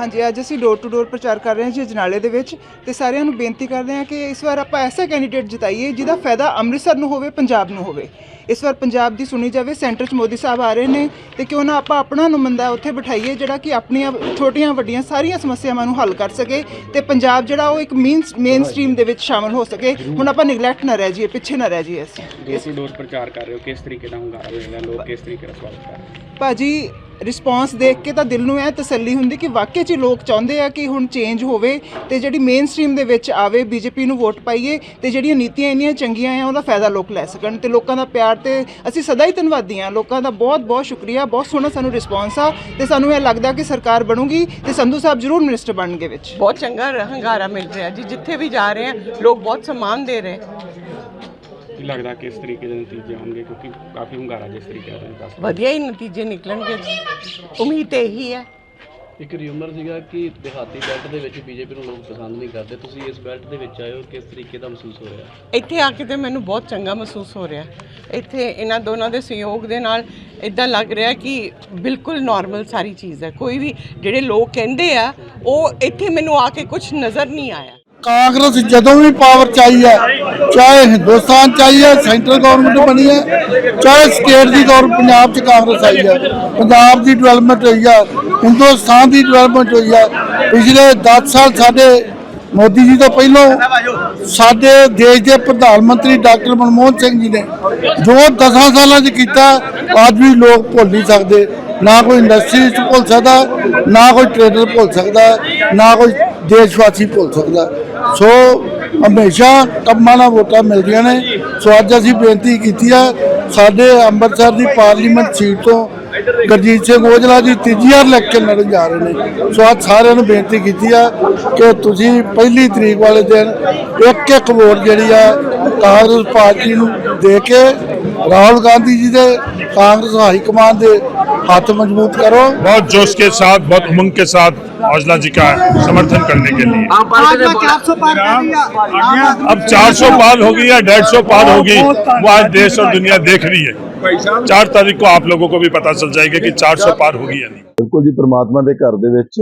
ਹਾਂਜੀ ਅੱਜ ਅਸੀਂ ਡੋਰ ਟੂ ਡੋਰ ਪ੍ਰਚਾਰ ਕਰ ਰਹੇ ਹਾਂ ਜੀ ਅਜਨਾਲੇ ਦੇ ਵਿੱਚ ਤੇ ਸਾਰਿਆਂ ਨੂੰ ਬੇਨਤੀ ਕਰਦੇ ਹਾਂ ਕਿ ਇਸ ਵਾਰ ਆਪਾਂ ਐਸਾ ਕੈਂਡੀਡੇਟ ਜਿਤਾਈਏ ਜਿਹਦਾ ਫਾਇਦਾ ਅੰਮ੍ਰਿਤਸਰ ਨੂੰ ਹੋਵੇ ਪੰਜਾਬ ਨੂੰ ਹੋਵੇ। ਇਸ ਵਾਰ ਪੰਜਾਬ ਦੀ ਸੁਣੀ ਜਾਵੇ ਸੈਂਟਰ 'ਚ ਮੋਦੀ ਸਾਹਿਬ ਆ ਰਹੇ ਨੇ ਤੇ ਕਿਉਂ ਨਾ ਆਪਾਂ ਆਪਣਾ ਨੁਮਾਇੰਦਾ ਉੱਥੇ ਬਿਠਾਈਏ ਜਿਹੜਾ ਕਿ ਆਪਣੀਆਂ ਛੋਟੀਆਂ ਵੱਡੀਆਂ ਸਾਰੀਆਂ ਸਮੱਸਿਆਵਾਂ ਨੂੰ ਹੱਲ ਕਰ ਸਕੇ ਤੇ ਪੰਜਾਬ ਜਿਹੜਾ ਉਹ ਇੱਕ ਮੇਨ ਮੇਨ ਸਟ੍ਰੀਮ ਦੇ ਵਿੱਚ ਸ਼ਾਮਲ ਹੋ ਸਕੇ। ਹੁਣ ਆਪਾਂ ਨਿਗਲੈਕਟ ਨਾ ਰਹਿ ਜਾਈਏ ਪਿੱਛੇ ਨਾ ਰਹਿ ਜਾਈਏ ਅਸੀਂ। ਡੋਰ ਟੂ ਡੋਰ ਪ੍ਰਚਾਰ ਕਰ ਰਹੇ ਹੋ ਕਿਸ ਤਰੀਕੇ ਦਾ ਹੁੰਗਾਰਾ ਮਿਲ ਰਿਹਾ ਲੋਕ ਕਿਸ ਤਰੀਕੇ ਦਾ ਸਵਾਗਤ ਕਰ ਰਹੇ? ਭਾਜੀ ਰਿਸਪੌਂਸ ਦੇਖ ਕੇ ਤਾਂ ਦਿਲ ਨੂੰ ਇਹ ਤਸੱਲੀ ਹੁੰਦੀ ਕਿ ਵਾਕਈ ਚ ਲੋਕ ਚਾਹੁੰਦੇ ਆ ਕਿ ਹੁਣ ਚੇਂਜ ਹੋਵੇ ਤੇ ਜਿਹੜੀ ਮੇਨ ਸਟ੍ਰੀਮ ਦੇ ਵਿੱਚ ਆਵੇ ਬੀਜੇਪੀ ਨੂੰ ਵੋਟ ਪਾਈਏ ਤੇ ਜਿਹੜੀਆਂ ਨੀਤੀਆਂ ਇੰਨੀਆਂ ਚੰਗੀਆਂ ਆ, ਉਹਦਾ ਫਾਇਦਾ ਲੋਕ ਲੈ ਸਕਣ ਤੇ ਲੋਕਾਂ ਦਾ ਪਿਆਰ ਤੇ ਅਸੀਂ ਸਦਾ ਹੀ ਧੰਨਵਾਦੀ ਆ ਲੋਕਾਂ ਦਾ ਬਹੁਤ ਬਹੁਤ ਸ਼ੁਕਰੀਆ, ਬਹੁਤ ਸੋਹਣਾ ਸਾਨੂੰ ਰਿਸਪੌਂਸ ਆ ਤੇ ਸਾਨੂੰ ਇਹ ਲੱਗਦਾ ਕਿ ਸਰਕਾਰ ਬਣੂਗੀ ਤੇ ਸੰਧੂ ਸਾਹਿਬ ਜ਼ਰੂਰ ਮਿਨਿਸਟਰ ਬਣਨਗੇ ਵਿੱਚ। ਬਹੁਤ ਚੰਗਾ ਹੰਗਾਰਾ ਮਿਲ ਰਿਹਾ ਜੀ, ਜਿੱਥੇ ਵੀ ਜਾ ਰਹੇ ਆ, ਲੋਕ ਬਹੁਤ ਸਨਮਾਨ ਦੇ ਰਹੇ। ਕੀ ਲੱਗਦਾ ਕਿਸ ਤਰੀਕੇ ਦੇ ਨਤੀਜੇ ਆਉਣਗੇ ਕਿਉਂਕਿ ਕਾਫੀ ਹੁੰਗਾਰਾ ਜਿਸ ਤਰੀਕੇ ਦਾ ਤੁਸੀਂ ਦੱਸ। ਵਧੀਆ ਹੀ ਨਤੀਜੇ ਨਿਕਲਣਗੇ। ਉਮੀਦ ਤੇ ਇਹੀ ਹੈ। ਇੱਕ ਰਿਊਮਰ ਸੀਗਾ ਕਿ ਦਿਹਾਤੀ ਬੈਲਟ ਦੇ ਵਿੱਚ ਬੀਜੇਪੀ ਨੂੰ ਲੋਕ ਪਸੰਦ ਨਹੀਂ ਕਰਦੇ। ਤੁਸੀਂ ਇਸ ਬੈਲਟ ਦੇ ਵਿੱਚ ਆਏ ਹੋ ਕਿਸ ਤਰੀਕੇ ਦਾ ਮਹਿਸੂਸ ਹੋ ਰਿਹਾ? ਇੱਥੇ ਆ ਕੇ ਤੇ ਮੈਨੂੰ ਬਹੁਤ ਚੰਗਾ ਮਹਿਸੂਸ ਹੋ ਰਿਹਾ। ਇੱਥੇ ਇਹਨਾਂ ਦੋਨਾਂ ਦੇ ਸਹਿਯੋਗ ਦੇ ਨਾਲ ਇਦਾਂ ਲੱਗ ਰਿਹਾ ਕਿ ਬਿਲਕੁਲ ਨਾਰਮਲ ਸਾਰੀ ਚੀਜ਼ ਹੈ। ਕੋਈ ਵੀ ਜਿਹੜੇ ਲੋਕ ਕਹਿੰਦੇ ਆ ਉਹ ਇੱਥੇ ਮੈਨੂੰ ਆ ਕੇ ਕੁਝ ਨਜ਼ਰ ਨਹੀਂ ਆਇਆ। ਕਾਂਗਰਸ ਜਦੋਂ ਵੀ ਪਾਵਰ ਚਾਹੀ ਹੈ, ਚਾਹੇ ਹਿੰਦੁਸਤਾਨ ਚਾਹੀ ਹੈ, ਸੈਂਟਰਲ ਗਵਰਨਮੈਂਟ ਬਣੀ ਹੈ, ਚਾਹੇ ਸਟੇਟ ਦੀ ਗਵਰਨਮੈਂਟ ਪੰਜਾਬ 'ਚ ਕਾਂਗਰਸ ਆਈ ਹੈ, ਪੰਜਾਬ ਦੀ ਡਿਵੈਲਪਮੈਂਟ ਹੋਈ ਹੈ, ਹਿੰਦੁਸਤਾਨ ਦੀ ਡਿਵੈਲਪਮੈਂਟ ਹੋਈ ਹੈ, ਪਿਛਲੇ 10 ਸਾਲ ਸਾਡੇ ਮੋਦੀ ਜੀ ਤੋਂ ਪਹਿਲਾਂ ਸਾਡੇ ਦੇਸ਼ ਦੇ ਪ੍ਰਧਾਨ ਮੰਤਰੀ ਡਾਕਟਰ ਮਨਮੋਹਨ ਸਿੰਘ ਜੀ ਨੇ ਜੋ 10 ਸਾਲਾਂ 'ਚ ਕੀਤਾ, ਅੱਜ ਵੀ ਲੋਕ ਭੁੱਲ ਨਹੀਂ ਸਕਦੇ। ਨਾ ਕੋਈ ਇੰਡਸਟਰੀ ਭੁੱਲ ਸਕਦਾ, ਨਾ ਕੋਈ ਟ੍ਰੇਡਰ ਭੁੱਲ ਸਕਦਾ, ਨਾ ਕੋਈ ਦੇਸ਼ ਵਾਸੀ ਭੁੱਲ ਸਕਦਾ। ਸੋ ਹਮੇਸ਼ਾ ਕੰਮਾਂ ਨਾਲ ਵੋਟਾਂ ਮਿਲਦੀਆਂ ਨੇ। ਸੋ ਅੱਜ ਅਸੀਂ ਬੇਨਤੀ ਕੀਤੀ ਹੈ ਸਾਡੇ ਅੰਮ੍ਰਿਤਸਰ ਦੀ ਪਾਰਲੀਮੈਂਟ ਸੀਟ ਤੋਂ ਗੁਰਜੀਤ ਸਿੰਘ ਔਜਲਾ ਜੀ ਤੀਜੀ ਵਾਰ ਇਲੈਕਸ਼ਨ ਲੜਨ ਜਾ ਰਹੇ ਨੇ ਸੋ ਅੱਜ ਸਾਰਿਆਂ ਨੂੰ ਬੇਨਤੀ ਕੀਤੀ ਆ ਕਿ ਤੁਸੀਂ ਪਹਿਲੀ ਤਰੀਕ ਵਾਲੇ ਦਿਨ ਇੱਕ ਇੱਕ ਵੋਟ ਜਿਹੜੀ ਆ ਕਾਂਗਰਸ ਪਾਰਟੀ ਨੂੰ ਦੇ ਕੇ ਰਾਹੁਲ ਗਾਂਧੀ ਜੀ ਦੇ ਕਾਂਗਰਸ ਹਾਈ ਕਮਾਂਡ ਦੇ ਹੱਥ ਮਜ਼ਬੂਤ ਕਰੋ बहुत जोश के साथ बहुत उमंग के साथ औजला जी का समर्थन करने के लिए अब 400 पार होगी या 150 पार होगी वो आज देश और दुनिया देख रही है चार तारीख को आप लोगों को भी पता चल जाएगा कि 400 पार होगी या नहीं ਬਿਲਕੁਲ ਜੀ ਪ੍ਰਮਾਤਮਾ ਦੇ ਘਰ ਦੇ ਵਿੱਚ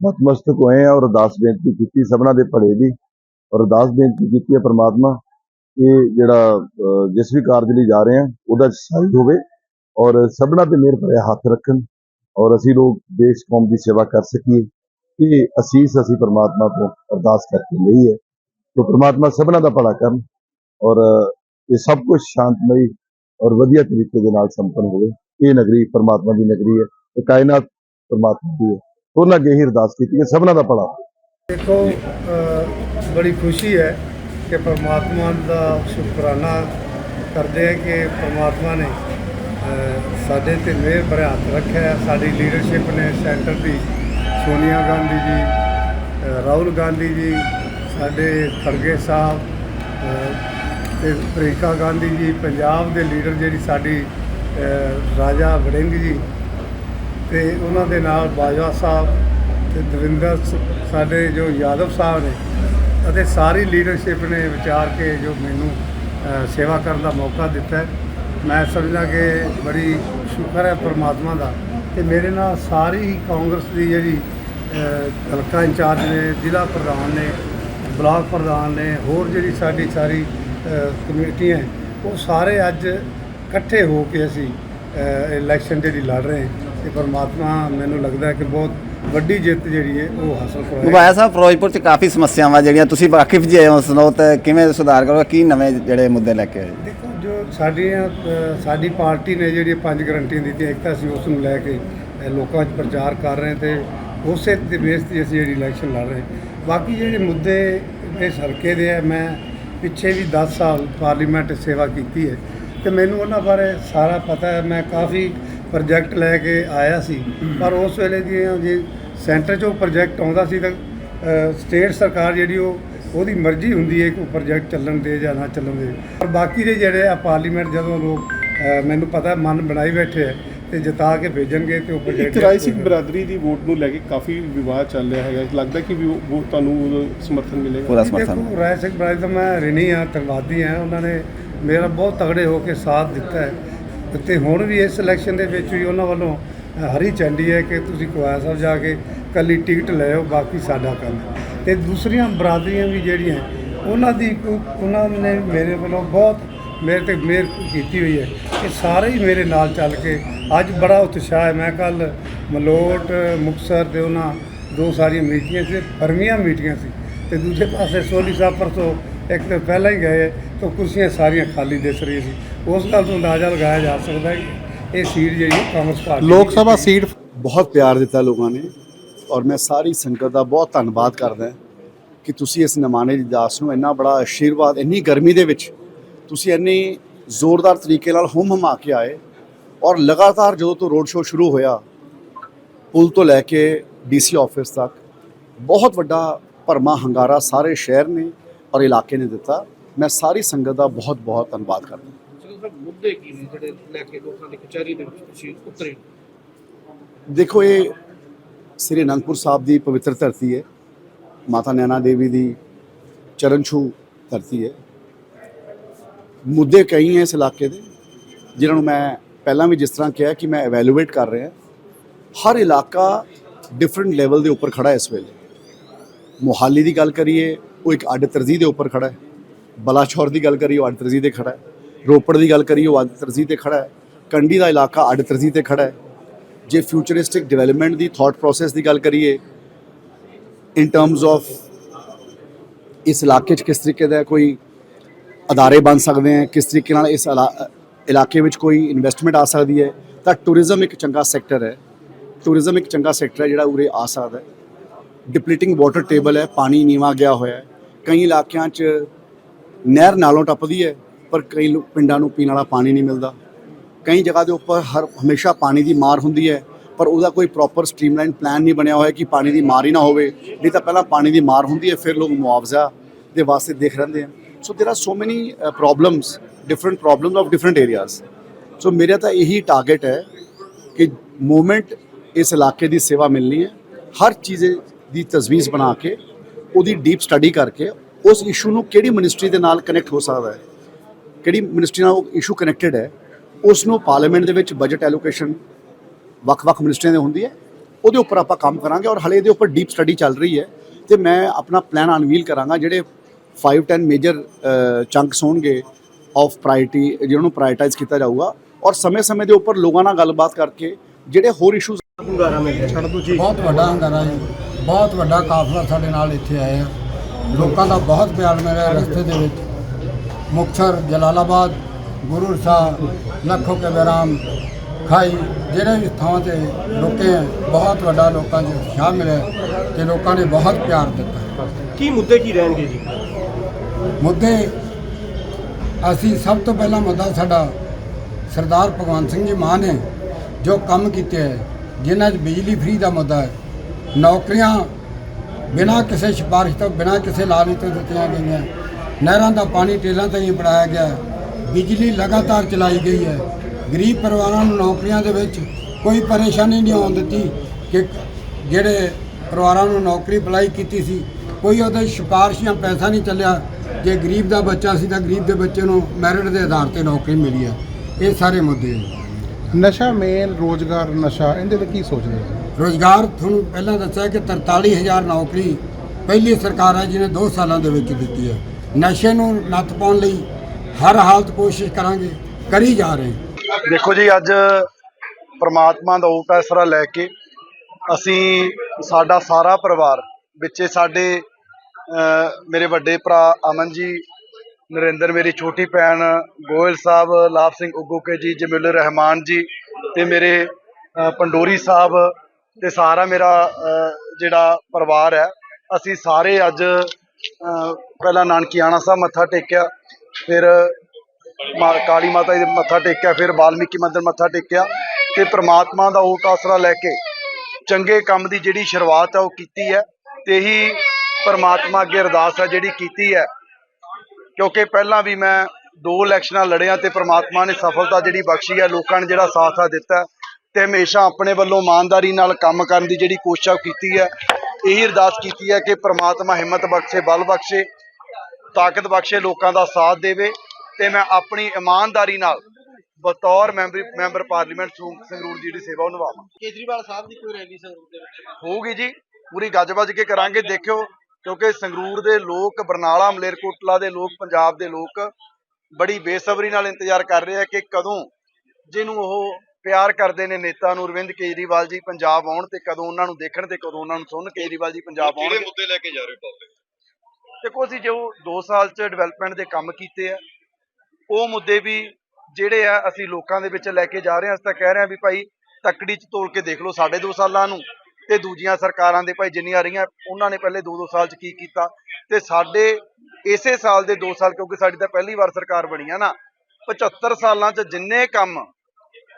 ਨਤਮਸਤਕ ਹੋਏ ਆ ਔਰ ਅਰਦਾਸ ਬੇਨਤੀ ਕੀਤੀ ਸਭਨਾ ਦੇ ਭਲੇ ਦੀ ਔਰ ਅਰਦਾਸ ਬੇਨਤੀ ਕੀਤੀ ਹੈ ਪ੍ਰਮਾਤਮਾ ਇਹ ਜਿਹੜਾ ਅਹ, ਜਿਸ ਵੀ ਕਾਰਜ ਲਈ ਜਾ ਰਹੇ ਆ ਉਹਦਾ ਸਹੀ ਹੋਵੇ ਔਰ ਸਭਨਾ ਤੇ ਮਿਹਰ ਭਰਿਆ ਹੱਥ ਰੱਖਣ ਔਰ ਅਸੀਂ ਲੋਕ ਦੇਸ਼ ਕੌਮ ਦੀ ਸੇਵਾ ਕਰ ਸਕੀਏ ਇਹ ਅਸੀਸ ਅਸੀਂ ਪ੍ਰਮਾਤਮਾ ਤੋਂ ਅਰਦਾਸ ਕਰਕੇ ਲਈ ਹੈ तो ਪ੍ਰਮਾਤਮਾ ਸਭਨਾ ਦਾ ਭਲਾ ਕਰਨ ਔਰ ਇਹ ਸਭ ਕੁਝ ਸ਼ਾਂਤਮਈ ਔਰ ਵਧੀਆ ਤਰੀਕੇ ਦੇ ਨਾਲ ਸੰਪੰਨ ਹੋਵੇ। ਇਹ ਨਗਰੀ ਪ੍ਰਮਾਤਮਾ ਦੀ ਨਗਰੀ ਹੈ, ਇਹ ਕਾਇਨਾਤ ਪ੍ਰਮਾਤਮਾ ਦੀ ਹੈ। ਉਹਨਾਂ ਅੱਗੇ ਹੀ ਅਰਦਾਸ ਕੀਤੀ ਕਿ ਸਭਨਾ ਦਾ ਭਲਾ। ਦੇਖੋ ਬੜੀ ਖੁਸ਼ੀ ਹੈ ਕਿ ਪਰਮਾਤਮਾ ਦਾ ਸ਼ੁਕਰਾਨਾ ਕਰਦੇ ਹਾਂ ਕਿ ਪਰਮਾਤਮਾ ਨੇ ਸਾਡੇ ਤੇ ਮਿਹਰ ਭਰਿਆ ਹੱਥ ਰੱਖਿਆ ਸਾਡੀ ਲੀਡਰਸ਼ਿਪ ਨੇ ਸੈਂਟਰ ਦੀ, ਸੋਨੀਆ ਗਾਂਧੀ ਜੀ ਰਾਹੁਲ ਗਾਂਧੀ ਜੀ, ਸਾਡੇ ਖੜਗੇ ਸਾਹਿਬ ਤੇ ਪ੍ਰਿੰਕਾ ਗਾਂਧੀ ਜੀ, ਪੰਜਾਬ ਦੇ ਲੀਡਰ ਜਿਹੜੀ ਸਾਡੀ ਰਾਜਾ ਵੜਿੰਗ ਜੀ ਤੇ ਉਹਨਾਂ ਦੇ ਨਾਲ ਬਾਜਵਾ ਸਾਹਿਬ ਤੇ ਦਵਿੰਦਰ ਸਾਡੇ ਜੋ ਯਾਦਵ ਸਾਹਿਬ ਨੇ ਅਤੇ ਸਾਰੀ ਲੀਡਰਸ਼ਿਪ ਨੇ ਵਿਚਾਰ ਕੇ ਜੋ ਮੈਨੂੰ ਸੇਵਾ ਕਰਨ ਦਾ ਮੌਕਾ ਦਿੱਤਾ। ਮੈਂ ਸਮਝਦਾ ਕਿ ਬੜੀ ਸ਼ੁਕਰ ਹੈ ਪਰਮਾਤਮਾ ਦਾ ਤੇ ਮੇਰੇ ਨਾਲ ਸਾਰੀ ਹੀ ਕਾਂਗਰਸ ਦੀ ਜਿਹੜੀ ਹਲਕਾ ਇੰਚਾਰਜ ਨੇ, ਜ਼ਿਲ੍ਹਾ ਪ੍ਰਧਾਨ ਨੇ, ਬਲਾਕ ਪ੍ਰਧਾਨ ਨੇ, ਹੋਰ ਜਿਹੜੀ ਸਾਡੀ ਸਾਰੀ ਕਮੇਟੀਆਂ ਹੈ, ਉਹ ਸਾਰੇ ਅੱਜ ਇਕੱਠੇ ਹੋ ਕੇ ਅਸੀਂ ਇਲੈਕਸ਼ਨ ਜਿਹੜੀ ਲੜ ਰਹੇ ਹਾਂ। ਤੇ ਪਰਮਾਤਮਾ ਮੈਨੂੰ ਲੱਗਦਾ ਕਿ ਬਹੁਤ ਵੱਡੀ ਜਿੱਤ ਜਿਹੜੀ ਹੈ ਉਹ ਹਾਸਲ ਕਰਵਾਏਗਾ। ਗੁਬਾਇਆ ਸਾਹਿਬ ਫਿਰੋਜ਼ਪੁਰ ਚ ਕਾਫੀ ਸਮੱਸਿਆਵਾਂ ਜਿਹੜੀਆਂ ਤੁਸੀਂ ਵਾਕਿਫ ਜੀ ਹੋ ਸੁਣੋ ਤੇ ਕਿਵੇਂ ਸੁਧਾਰ ਕਰੋ ਕੀ ਨਵੇਂ ਜਿਹੜੇ ਮੁੱਦੇ ਲੈ ਕੇ ਆਏ? ਦੇਖੋ ਜੋ ਸਾਡੀਆਂ ਸਾਡੀ ਪਾਰਟੀ ਨੇ ਜਿਹੜੀਆਂ ਪੰਜ ਗਰੰਟੀਆਂ ਦਿੱਤੀਆਂ ਇੱਕ ਤਾਂ ਅਸੀਂ ਉਸ ਨੂੰ ਲੈ ਕੇ ਲੋਕਾਂ 'ਚ ਪ੍ਰਚਾਰ ਕਰ ਰਹੇ ਤੇ ਉਸੇ ਦੇ ਬੇਸ ਤੇ ਅਸੀਂ ਜਿਹੜੀ ਇਲੈਕਸ਼ਨ ਲੜ ਰਹੇ ਬਾਕੀ ਜਿਹੜੇ ਮੁੱਦੇ ਇਸ ਹਲਕੇ ਦੇ ਆ ਮੈਂ ਪਿੱਛੇ ਵੀ 10 ਸਾਲ ਪਾਰਲੀਮੈਂਟ ਸੇਵਾ ਕੀਤੀ ਹੈ ਤੇ ਮੈਨੂੰ ਉਹਨਾਂ ਬਾਰੇ ਸਾਰਾ ਪਤਾ ਹੈ। ਮੈਂ ਕਾਫੀ ਪ੍ਰੋਜੈਕਟ ਲੈ ਕੇ ਆਇਆ ਸੀ। ਪਰ ਉਸ ਵੇਲੇ ਦੀਆਂ ਜੇ ਸੈਂਟਰ 'ਚੋਂ ਪ੍ਰੋਜੈਕਟ ਆਉਂਦਾ ਸੀ ਤਾਂ ਸਟੇਟ ਸਰਕਾਰ ਜਿਹੜੀ ਉਹ, ਉਹਦੀ ਮਰਜ਼ੀ ਹੁੰਦੀ ਹੈ ਕਿ ਉਹ ਪ੍ਰੋਜੈਕਟ ਚੱਲਣ ਦੇ ਜਾਂ ਨਾ ਚੱਲਣ ਦੇ। ਪਰ ਬਾਕੀ ਦੇ ਜਿਹੜੇ ਆ ਪਾਰਲੀਮੈਂਟ ਜਦੋਂ ਲੋਕ ਮੈਨੂੰ ਪਤਾ ਮਨ ਬਣਾਈ ਬੈਠੇ ਹੈ ਤੇ ਜਿਤਾ ਕੇ ਭੇਜਣਗੇ ਤੇ ਉਹ ਇੱਕ ਪ੍ਰੋਜੈਕਟ ਰਾਏ ਸਿੰਘ ਬਰਾਦਰੀ ਦੀ ਵੋਟ ਨੂੰ ਲੈ ਕੇ ਕਾਫੀ ਵਿਵਾਦ ਚੱਲ ਰਿਹਾ ਹੈਗਾ। ਲੱਗਦਾ ਕਿ ਵੀ ਉਹ ਵੋਟ ਤੁਹਾਨੂੰ ਸਮਰਥਨ ਮਿਲੇਗਾ? ਪੂਰਾ ਦੇਖੋ ਸਮਰਥਨ। ਰਾਏ ਸਿੰਘ ਬਰਾਜ ਦਾ ਮੈਂ ਰਿਣੀ ਆ ਧੰਨਵਾਦੀ ਆ ਉਹਨਾਂ ਨੇ ਮੇਰਾ ਬਹੁਤ ਤਗੜੇ ਹੋ ਕੇ ਸਾਥ ਦਿੱਤਾ ਹੈ। ਤੇ ਹੁਣ ਵੀ ਇਸ ਇਲੈਕਸ਼ਨ ਦੇ ਵਿੱਚ ਵੀ ਉਹਨਾਂ ਵੱਲੋਂ ਹਰੀ ਝੰਡੀ ਹੈ ਕਿ ਤੁਸੀਂ ਕੁਆਇਆ ਸਾਹਿਬ ਜਾ ਕੇ ਕੱਲੀ ਟਿਕਟ ਲੈ ਆਓ ਬਾਕੀ ਸਾਡਾ ਕੰਮ ਹੈ। ਤੇ ਦੂਸਰੀਆਂ ਬਰਾਦਰੀਆਂ ਵੀ ਜਿਹੜੀਆਂ ਉਹਨਾਂ ਦੀ ਉਹਨਾਂ ਨੇ ਮੇਰੇ ਵੱਲੋਂ ਬਹੁਤ ਮੇਰੇ ਤੇ ਮਿਹਰ ਕੀਤੀ ਹੋਈ ਹੈ ਕਿ ਸਾਰੇ ਹੀ ਮੇਰੇ ਨਾਲ ਚੱਲ ਕੇ ਅੱਜ ਬੜਾ ਉਤਸ਼ਾਹ ਹੈ। ਮੈਂ ਕੱਲ ਮਲੋਟ ਮੁਕਸਰ ਤੇ ਉਹਨਾਂ ਦੋ ਸਾਰੀਆਂ ਮੀਟਿੰਗਾਂ ਸੀ ਫਰਮੀਆਂ ਮੀਟਿੰਗਾਂ ਸੀ ਤੇ ਦੂਜੇ ਪਾਸੇ ਸੋਲੀ ਸਾਹਿਬ ਪਰਸੋਂ ਇੱਕ ਦਿਨ ਪਹਿਲਾਂ ਹੀ ਗਏ ਤਾਂ ਕੁਰਸੀਆਂ ਸਾਰੀਆਂ ਖਾਲੀ ਦਿਸ ਰਹੀਆਂ ਸੀ। ਉਸ ਗੱਲ ਤੋਂ ਅੰਦਾਜ਼ਾ ਲਗਾਇਆ ਜਾ ਸਕਦਾ ਹੈ ਇਹ ਸੀਟ ਜਿਹੜੀ ਕਾਂਗਰਸ ਪਾਰਟੀ ਲੋਕ ਸਭਾ ਸੀਟ ਬਹੁਤ ਪਿਆਰ ਦਿੱਤਾ ਲੋਕਾਂ ਨੇ ਔਰ ਮੈਂ ਸਾਰੀ ਸੰਗਤ ਦਾ ਬਹੁਤ ਧੰਨਵਾਦ ਕਰਦਾ ਕਿ ਤੁਸੀਂ ਇਸ ਨਮਾਨੇ ਦੀ ਦਾਸ ਨੂੰ ਇੰਨਾ ਬੜਾ ਆਸ਼ੀਰਵਾਦ ਇੰਨੀ ਗਰਮੀ ਦੇ ਵਿੱਚ ਤੁਸੀਂ ਇੰਨੀ ਜ਼ੋਰਦਾਰ ਤਰੀਕੇ ਨਾਲ ਹੁਮ ਹਮਾ ਕੇ ਆਏ ਔਰ ਲਗਾਤਾਰ ਜਦੋਂ ਤੋਂ ਰੋਡ ਸ਼ੋਅ ਸ਼ੁਰੂ ਹੋਇਆ ਪੁਲ ਤੋਂ ਲੈ ਕੇ ਡੀਸੀ ਆਫਿਸ ਤੱਕ ਬਹੁਤ ਵੱਡਾ ਭਰਮਾ ਹੰਗਾਰਾ ਸਾਰੇ ਸ਼ਹਿਰ ਨੇ ਔਰ ਇਲਾਕੇ ਨੇ ਦਿੱਤਾ। ਮੈਂ ਸਾਰੀ ਸੰਗਤ ਦਾ ਬਹੁਤ ਬਹੁਤ ਧੰਨਵਾਦ ਕਰਦਾ ਮੁੱਦੇ ਕੀ ਨੇ ਜਿਹੜੇ ਲੈ ਕੇ ਲੋਕਾਂ ਦੀ ਕਚਹਿਰੀ ਦੇ ਵਿੱਚ ਤੁਸੀਂ ਉਤਰੇ? ਦੇਖੋ ਇਹ ਸ੍ਰੀ ਅਨੰਦਪੁਰ ਸਾਹਿਬ ਦੀ ਪਵਿੱਤਰ ਧਰਤੀ ਹੈ ਮਾਤਾ ਨੈਣਾ ਦੇਵੀ ਦੀ ਚਰਨ ਛੂ ਧਰਤੀ ਹੈ। ਮੁੱਦੇ ਕਈ ਹੈ ਇਸ ਇਲਾਕੇ ਦੇ, ਜਿਨ੍ਹਾਂ ਨੂੰ ਮੈਂ ਪਹਿਲਾਂ ਵੀ ਜਿਸ ਤਰ੍ਹਾਂ ਕਿਹਾ ਕਿ ਮੈਂ ਇਵੈਲੂਏਟ ਕਰ ਰਿਹਾ। ਹਰ ਇਲਾਕਾ ਡਿਫਰੈਂਟ ਲੈਵਲ ਦੇ ਉੱਪਰ ਖੜਾ ਇਸ ਵੇਲੇ। ਮੋਹਾਲੀ ਦੀ ਗੱਲ ਕਰੀਏ, ਉਹ ਇੱਕ ਅੱਡ ਤਰਜੀਹ ਦੇ ਉੱਪਰ ਖੜਾ ਹੈ। ਬਲਾਚੌਰ ਦੀ ਗੱਲ ਕਰੀਏ, ਉਹ ਅੱਡ ਤਰਜੀਹ ਤੇ ਖੜਾ ਹੈ। ਰੋਪੜ ਦੀ ਗੱਲ ਕਰੀਏ, ਉਹ ਅੱਡ ਤਰਜੀਹ ਤੇ ਖੜਾ ਹੈ। ਕੰਡੀ ਦਾ ਇਲਾਕਾ ਅੱਡ ਤਰਜੀਹ ਤੇ ਖੜਾ ਹੈ। ਜੇ ਫਿਊਚਰਿਸਟਿਕ ਡਿਵੈਲਪਮੈਂਟ ਦੀ ਥਾਟ ਪ੍ਰੋਸੈਸ ਦੀ ਗੱਲ ਕਰੀਏ ਇਨ ਟਰਮਸ ਆਫ ਇਸ ਇਲਾਕੇ 'ਚ ਕਿਸ ਤਰੀਕੇ ਦਾ ਕੋਈ ਅਦਾਰੇ ਬਣ ਸਕਦੇ ਹੈ, ਕਿਸ ਤਰੀਕੇ ਨਾਲ ਇਸ ਇਲਾ- ਇਲਾਕੇ ਵਿੱਚ ਕੋਈ ਇਨਵੈਸਟਮੈਂਟ ਆ ਸਕਦੀ ਹੈ, ਤਾਂ ਟੂਰਿਜ਼ਮ ਇੱਕ ਚੰਗਾ ਸੈਕਟਰ ਹੈ। ਟੂਰਿਜ਼ਮ ਇੱਕ ਚੰਗਾ ਸੈਕਟਰ ਹੈ ਜਿਹੜਾ ਉਰੇ ਆ ਸਕਦਾ ਹੈ। ਡਿਪਲੀਟਿੰਗ ਵਾਟਰ ਟੇਬਲ ਹੈ, ਪਾਣੀ ਨੀਵਾ ਗਿਆ ਹੋਇਆ ਹੈ। ਕਈ ਇਲਾਕਿਆਂ 'ਚ ਨਹਿਰ ਨਾਲੋਂ ਟੱਪਦੀ ਹੈ, ਪਰ ਕਈ ਪਿੰਡਾਂ ਨੂੰ ਪੀਣ ਵਾਲਾ ਪਾਣੀ ਨਹੀਂ ਮਿਲਦਾ। ਕਈ ਜਗ੍ਹਾ ਦੇ ਉੱਪਰ ਹਰ, ਹਮੇਸ਼ਾ ਪਾਣੀ ਦੀ ਮਾਰ ਹੁੰਦੀ ਹੈ, ਪਰ ਉਹਦਾ ਕੋਈ ਪ੍ਰੋਪਰ ਸਟ੍ਰੀਮਲਾਈਨ ਪਲਾਨ ਨਹੀਂ ਬਣਿਆ ਹੋਇਆ ਕਿ ਪਾਣੀ ਦੀ ਮਾਰ ਹੀ ਨਾ ਹੋਵੇ। ਨਹੀਂ ਤਾਂ ਪਹਿਲਾਂ ਪਾਣੀ ਦੀ ਮਾਰ ਹੁੰਦੀ ਹੈ, ਫਿਰ ਲੋਕ ਮੁਆਵਜ਼ਾ ਦੇ ਵਾਸਤੇ ਦੇਖ ਰਹਿੰਦੇ ਹਨ। ਸੋ there are so many problems different problems of different areas so ਮੇਰਾ ਤਾਂ ਇਹੀ ਟਾਰਗੇਟ ਹੈ ਕਿ ਮੂਵਮੈਂਟ ਇਸ ਇਲਾਕੇ ਦੀ ਸੇਵਾ ਮਿਲਣੀ ਹੈ ਹਰ ਚੀਜ਼ ਦੀ ਤਜਵੀਜ਼ ਬਣਾ ਕੇ ਉਹਦੀ ਡੀਪ ਸਟੱਡੀ ਕਰਕੇ ਉਸ ਇਸ਼ੂ ਨੂੰ ਕਿਹੜੀ ਮਿਨਿਸਟਰੀ ਦੇ ਨਾਲ ਕਨੈਕਟ ਹੋ ਸਕਦਾ ਹੈ ਕਿਹੜੀ ਮਿਨਿਸਟਰੀ ਨਾਲ ਉਹ ਇਸ਼ੂ ਕਨੈਕਟਡ ਹੈ ਉਸ ਨੂੰ ਪਾਰਲੀਮੈਂਟ ਦੇ ਵਿੱਚ ਬਜਟ ਐਲੋਕੇਸ਼ਨ ਵੱਖ-ਵੱਖ ਮਿਨਿਸਟਰੀਆਂ ਦੇ ਹੁੰਦੀ ਹੈ ਉਹਦੇ ਉੱਪਰ ਆਪਾਂ ਕੰਮ ਕਰਾਂਗੇ ਔਰ ਹਲੇ ਇਹਦੇ ਉੱਪਰ ਡੀਪ ਸਟੱਡੀ ਚੱਲ ਰਹੀ ਹੈ ਤੇ ਮੈਂ ਆਪਣਾ ਪਲਾਨ ਅਨਵੀਲ ਕਰਾਂਗਾ ਜਿਹੜੇ 5 10 ਮੇਜਰ ਚੰਕਸ ਹੋਣਗੇ ਆਫ ਪ੍ਰਾਇੋਰਟੀ ਜਿਹਨਾਂ ਨੂੰ ਪ੍ਰਾਇੋਰਟਾਈਜ਼ ਕੀਤਾ ਜਾਊਗਾ। ਔਰ ਸਮੇਂ-ਸਮੇਂ ਦੇ ਉੱਪਰ ਲੋਕਾਂ ਨਾਲ ਗੱਲਬਾਤ ਕਰਕੇ ਜਿਹੜੇ ਹੋਰ ਇਸ਼ੂਜ਼ ਬਹੁਤ ਵੱਡਾ ਹੰਗਾਰਾ ਜੀ ਬਹੁਤ ਵੱਡਾ ਕਾਫਲਾ ਸਾਡੇ ਨਾਲ ਇੱਥੇ ਆਇਆ ਲੋਕਾਂ ਦਾ ਬਹੁਤ ਪਿਆਰ ਮਿਲਿਆ ਰਸਤੇ ਦੇ ਵਿੱਚ। ਮੁਕਤਸਰ ਜਲਾਲਾਬਾਦ ਗੁਰੂ ਸਾਹਿਬ ਲੱਖੋ ਕੇ ਬਰਾਮ ਖਾਈ ਜਿਹੜੇ ਵੀ ਥਾਵਾਂ ਤੇ ਹੈ ਬਹੁਤ ਵੱਡਾ ਲੋਕਾਂ 'ਚ ਉਤਸ਼ਾਹ ਮਿਲਿਆ ਤੇ ਲੋਕਾਂ ਨੇ ਬਹੁਤ ਪਿਆਰ ਦਿੱਤਾ। ਕੀ ਮੁੱਦੇ ਕੀ ਰਹਿਣਗੇ ਜੀ? ਮੁੱਦੇ ਅਸੀਂ ਸਭ ਤੋਂ ਪਹਿਲਾ ਮੁੱਦਾ ਸਾਡਾ ਸਰਦਾਰ ਭਗਵੰਤ ਸਿੰਘ ਜੀ ਮਾਨ ਨੇ ਜੋ ਕੰਮ ਕੀਤੇ ਹੈ, ਜਿਨ੍ਹਾਂ 'ਚ ਬਿਜਲੀ ਫ੍ਰੀ ਦਾ ਮੁੱਦਾ ਹੈ, ਨੌਕਰੀਆਂ ਬਿਨਾਂ ਕਿਸੇ ਸਿਫਾਰਿਸ਼ ਤੋਂ, ਬਿਨਾਂ ਕਿਸੇ ਲਾਲਚ ਤੋਂ ਦਿੱਤੀਆਂ ਗਈਆਂ ਨਹਿਰਾਂ ਦਾ ਪਾਣੀ ਟੇਲਾਂ ਤਾਈਂ ਬਣਾਇਆ ਗਿਆ ਬਿਜਲੀ ਲਗਾਤਾਰ ਚਲਾਈ ਗਈ ਹੈ। ਗਰੀਬ ਪਰਿਵਾਰਾਂ ਨੂੰ ਨੌਕਰੀਆਂ ਦੇ ਵਿੱਚ ਕੋਈ ਪਰੇਸ਼ਾਨੀ ਨਹੀਂ ਆਉਣ ਦਿੱਤੀ ਕਿ ਜਿਹੜੇ ਪਰਿਵਾਰਾਂ ਨੂੰ ਨੌਕਰੀ ਅਪਲਾਈ ਕੀਤੀ ਸੀ, ਕੋਈ ਉਹਦੇ ਸਿਫਾਰਿਸ਼ ਜਾਂ ਪੈਸਾ ਨਹੀਂ ਚੱਲਿਆ। ਜੇ ਗਰੀਬ ਦਾ ਬੱਚਾ ਸੀ ਤਾਂ ਗਰੀਬ ਦੇ ਬੱਚੇ ਨੂੰ ਮੈਰਿਟ ਦੇ ਆਧਾਰ ਤੇ ਨੌਕਰੀ ਮਿਲੀ ਹੈ। ਇਹ ਸਾਰੇ ਮੁੱਦੇ ਨੇ। ਨਸ਼ਾ ਮੇਨ ਰੋਜ਼ਗਾਰ ਨਸ਼ਾ ਇਹਦੇ ਤੇ ਕੀ ਸੋਚਦੇ ਹੋ? ਰੋਜ਼ਗਾਰ ਤੁਹਾਨੂੰ ਪਹਿਲਾਂ ਦੱਸਿਆ ਕਿ 43000 ਨੌਕਰੀ ਪਹਿਲੀ ਸਰਕਾਰ ਹੈ ਜਿਹਨੇ 2 ਸਾਲਾਂ ਦੇ ਵਿੱਚ ਦਿੱਤੀ ਹੈ। ਨਸ਼ੇ ਨੂੰ ਨੱਥ ਪਾਉਣ ਲਈ ਹਰ ਹਾਲਤ ਕੋਸ਼ਿਸ਼ ਕਰਾਂਗੇ ਕਰੀ ਜਾ ਰਹੇ ਦੇਖੋ ਜੀ ਅੱਜ ਪ੍ਰਮਾਤਮਾ ਦਾ ਉਹ ਫੈਸਲਾ ਲੈ ਕੇ ਅਸੀਂ ਸਾਡਾ ਸਾਰਾ ਪਰਿਵਾਰ ਵਿੱਚੇ ਸਾਡੇ ਮੇਰੇ ਵੱਡੇ ਭਰਾ ਅਮਨ ਜੀ, ਨਰਿੰਦਰ ਮੇਰੀ ਛੋਟੀ ਭੈਣ ਗੋਇਲ ਸਾਹਿਬ, ਲਾਭ ਸਿੰਘ ਉਗੂਕੇ ਜੀ ਜਮੀਲ ਰਹਿਮਾਨ ਜੀ ਤੇ ਮੇਰੇ ਪੰਡੋਰੀ ਸਾਹਿਬ ਤੇ ਸਾਰਾ ਮੇਰਾ ਜਿਹੜਾ ਪਰਿਵਾਰ ਹੈ, ਅਸੀਂ ਸਾਰੇ ਅੱਜ ਪਹਿਲਾਂ ਨਾਨਕੀਆਣਾ ਸਾਹਿਬ ਮੱਥਾ ਟੇਕਿਆ, ਫਿਰ ਮਾ, ਕਾਲੀ ਮਾਤਾ ਜੀ ਦੇ ਮੱਥਾ ਟੇਕਿਆ, ਫਿਰ ਵਾਲਮੀਕੀ ਮੰਦਿਰ ਮੱਥਾ ਟੇਕਿਆ ਤੇ ਪ੍ਰਮਾਤਮਾ ਦਾ ਉਹ ਆਸਰਾ ਲੈ ਕੇ ਚੰਗੇ ਕੰਮ ਦੀ ਜਿਹੜੀ ਸ਼ੁਰੂਆਤ ਹੈ ਉਹ ਕੀਤੀ ਹੈ ਤੇ ਹੀ ਪ੍ਰਮਾਤਮਾ ਅੱਗੇ ਅਰਦਾਸ ਹੈ ਜਿਹੜੀ ਕੀਤੀ ਹੈ। ਕਿਉਂਕਿ ਪਹਿਲਾਂ ਵੀ ਮੈਂ ਦੋ ਇਲੈਕਸ਼ਨਾਂ ਲੜਿਆ ਤੇ ਪ੍ਰਮਾਤਮਾ ਨੇ ਸਫਲਤਾ ਜਿਹੜੀ ਬਖਸ਼ੀ ਹੈ ਲੋਕਾਂ ਨੇ ਜਿਹੜਾ ਸਾਥ ਆ ਦਿੱਤਾ ਤੇ ਹਮੇਸ਼ਾ ਆਪਣੇ ਵੱਲੋਂ ਇਮਾਨਦਾਰੀ ਨਾਲ ਕੰਮ ਕਰਨ ਦੀ ਜਿਹੜੀ ਕੋਸ਼ਿਸ਼ ਕੀਤੀ ਹੈ। ਇਹੀ ਅਰਦਾਸ ਕੀਤੀ ਹੈ ਕਿ ਪ੍ਰਮਾਤਮਾ ਹਿੰਮਤ ਬਖਸ਼ੇ ਬਲ ਬਖਸ਼ੇ ਤਾਕਤ ਬਖਸ਼ੇ ਲੋਕਾਂ ਦਾ ਸਾਥ ਦੇਵੇ ਤੇ ਮੈਂ ਆਪਣੀ ਇਮਾਨਦਾਰੀ ਨਾਲ ਬਤੌਰ ਮੈਂਬਰ ਮੈਂਬਰ ਪਾਰਲੀਮੈਂਟ ਸੰਗਰੂਰ ਜੀ ਦੀ ਸੇਵਾ ਉਹ ਨਿਭਾਵਾਂ। ਕੇਜਰੀਵਾਲ ਸਾਹਿਬ ਦੀ ਕੋਈ ਰੈਲੀ ਸੰਗਰੂਰ ਦੇ ਵਿੱਚ? ਹੋਊਗੀ ਜੀ ਪੂਰੀ ਗੱਜ ਵੱਜ ਕੇ ਕਰਾਂਗੇ। ਦੇਖਿਓ ਕਿਉਂਕਿ ਸੰਗਰੂਰ ਦੇ ਲੋਕ ਬਰਨਾਲਾ ਮਲੇਰਕੋਟਲਾ ਦੇ ਲੋਕ ਪੰਜਾਬ ਦੇ ਲੋਕ ਬੜੀ ਬੇਸਬਰੀ ਨਾਲ ਇੰਤਜ਼ਾਰ ਕਰ ਰਹੇ ਆ ਕਿ ਕਦੋਂ ਜਿਹਨੂੰ ਉਹ ਪਿਆਰ ਕਰਦੇ ਨੇ ਨੇਤਾ ਨੂੰ ਅਰਵਿੰਦ ਕੇਜਰੀਵਾਲ ਜੀ ਪੰਜਾਬ ਆਉਣ ਤੇ ਕਦੋਂ ਉਹਨਾਂ ਨੂੰ ਦੇਖਣ ਤੇ ਕਦੋਂ ਉਹਨਾਂ ਨੂੰ ਸੁਣਨ ਕੇਜਰੀਵਾਲ ਜੀ ਪੰਜਾਬ ਆਉਣ ਕਿਹੜੇ ਮੁੱਦੇ ਲੈ ਕੇ ਜਾ ਰਹੇ ਪਬਲਿਕ ਦੇਖੋ ਅਸੀਂ ਜੋ 2 ਸਾਲ ਚ ਡਿਵੈਲਪਮੈਂਟ ਦੇ ਕੰਮ ਕੀਤੇ ਆ ਉਹ ਮੁੱਦੇ ਵੀ ਜਿਹੜੇ ਆ ਅਸੀਂ ਲੋਕਾਂ ਦੇ ਵਿੱਚ ਲੈ ਕੇ ਜਾ ਰਹੇ ਹਾਂ। ਅਸੀਂ ਤਾਂ ਕਹਿ ਰਹੇ ਹਾਂ ਵੀ ਭਾਈ ਤੱਕੜੀ ਚ ਤੋਲ ਕੇ ਦੇਖ ਲਓ ਸਾਡੇ 2 ਸਾਲਾਂ ਨੂੰ। ਤੇ ਦੂਜੀਆਂ ਸਰਕਾਰਾਂ ਦੇ ਭਾਈ ਜਿੰਨੀਆਂ ਰਹੀਆਂ, ਉਹਨਾਂ ਨੇ ਪਹਿਲੇ 2-2 ਸਾਲ ਚ ਕੀ ਕੀਤਾ? ਤੇ ਸਾਡੇ ਇਸੇ ਸਾਲ ਦੇ 2 ਸਾਲ, ਕਿਉਂਕਿ ਸਾਡੀ ਤਾਂ ਪਹਿਲੀ ਵਾਰ ਸਰਕਾਰ ਬਣੀ ਆ ਨਾ 75 ਸਾਲਾਂ ਚ ਜਿੰਨੇ ਕੰਮ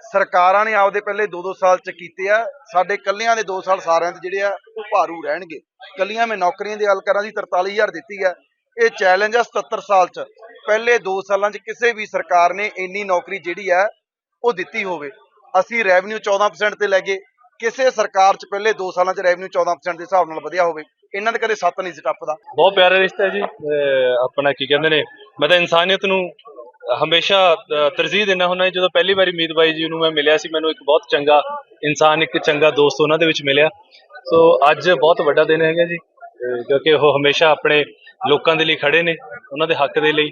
ਸਰਕਾਰਾਂ ਨੇ ਆਪਦੇ ਪਹਿਲੇ 2-2 ਸਾਲ ਚ ਕੀਤੇ ਆ, ਸਾਡੇ ਕੱਲਿਆਂ ਦੇ 2 ਸਾਲ ਸਾਰਿਆਂ ਦੇ ਜਿਹੜੇ ਆ, ਉਹ ਭਾਰੂ ਰਹਿਣਗੇ। ਕੱਲੀਆਂ ਮੈਂ ਨੌਕਰੀਆਂ ਦੀ ਗੱਲ ਕਰਾਂ ਦੀ 43000 ਦਿੱਤੀ ਆ। ਇਹ ਚੈਲੰਜ ਆ 77 ਸਾਲ ਚ। ਪਹਿਲੇ 2 ਸਾਲਾਂ ਚ ਕਿਸੇ ਵੀ ਸਰਕਾਰ ਨੇ ਇੰਨੀ ਨੌਕਰੀ ਜਿਹੜੀ ਆ, ਉਹ ਦਿੱਤੀ ਹੋਵੇ। ਅਸੀਂ ਰੈਵਨਿਊ 14% ਤੇ ਲੈ ਗਏ। ਕਿਸੇ ਸਰਕਾਰ ਚ ਪਹਿਲੇ 2 ਸਾਲਾਂ ਚ ਰੈਵਨਿਊ 14% ਦੇ ਹਿਸਾਬ ਨਾਲ ਵਧਿਆ ਹੋਵੇ, ਇਹਨਾਂ ਦੇ ਕਦੇ ਸੱਤ ਨਹੀਂ ਸੀ ਟੱਪਦਾ। ਬਹੁਤ ਪਿਆਰਾ ਰਿਸ਼ਤਾ ਹੈ ਜੀ ਆਪਣਾ ਕੀ ਕਹਿੰਦੇ ਨੇ, ਮੈਂ ਤਾਂ ਇਨਸਾਨੀਅਤ ਨੂੰ ਹਮੇਸ਼ਾ ਤਰਜੀਹ ਦਿੰਦਾ ਹੁੰਦਾ ਜਦੋਂ ਪਹਿਲੀ ਵਾਰੀ ਮੀਤ ਬਾਈ ਜੀ ਨੂੰ ਮੈਂ ਮਿਲਿਆ ਸੀ, ਮੈਨੂੰ ਇੱਕ ਬਹੁਤ ਚੰਗਾ ਇਨਸਾਨ, ਇੱਕ ਚੰਗਾ ਦੋਸਤ ਉਹਨਾਂ ਦੇ ਵਿੱਚ ਮਿਲਿਆ। ਸੋ ਅੱਜ ਬਹੁਤ ਵੱਡਾ ਦਿਨ ਹੈਗਾ ਜੀ ਕਿਉਂਕਿ ਉਹ ਹਮੇਸ਼ਾ ਆਪਣੇ ਲੋਕਾਂ ਦੇ ਲਈ ਖੜੇ ਨੇ, ਉਹਨਾਂ ਦੇ ਹੱਕ ਦੇ ਲਈ,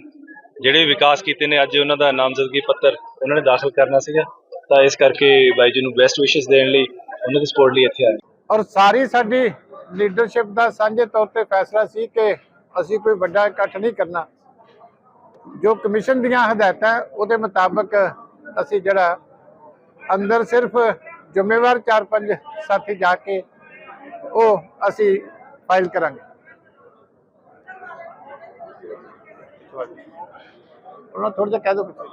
ਜਿਹੜੇ ਵਿਕਾਸ ਕੀਤੇ ਨੇ, ਅੱਜ ਉਹਨਾਂ ਦਾ ਨਾਮਜ਼ਦਗੀ ਪੱਤਰ ਉਹਨਾਂ ਨੇ ਦਾਖਲ ਕਰਨਾ ਸੀਗਾ। ਤਾਂ ਇਸ ਕਰਕੇ ਬਾਈ ਜੀ ਨੂੰ ਬੈਸਟ ਵਿਸ਼ੇਸ ਦੇਣ ਲਈ ਉਹਨਾਂ ਦੀ ਸਪੋਰਟ ਲਈ ਇੱਥੇ ਆਏ। ਔਰ ਸਾਰੀ ਸਾਡੀ ਲੀਡਰਸ਼ਿਪ ਦਾ ਸਾਂਝੇ ਤੌਰ ਤੇ ਫੈਸਲਾ ਸੀ ਕਿ ਅਸੀਂ ਕੋਈ ਵੱਡਾ ਇਕੱਠ ਨਹੀਂ ਕਰਨਾ। ਜੋ ਕਮਿਸ਼ਨ ਦੀਆਂ ਹਦਾਇਤਾਂ ਉਹਦੇ ਮੁਤਾਬਕ ਅਸੀਂ ਜਿਹੜਾ ਅੰਦਰ ਸਿਰਫ ਜ਼ਿੰਮੇਵਾਰ ਚਾਰ ਪੰਜ ਸਾਥੀ ਜਾ ਕੇ ਉਹ ਅਸੀਂ ਫਾਈਲ ਕਰਾਂਗੇ। ਉਹਨਾਂ ਥੋੜਾ ਜਿਹਾ ਕਹਿ ਦਿਓ ਪਿੱਛੇ।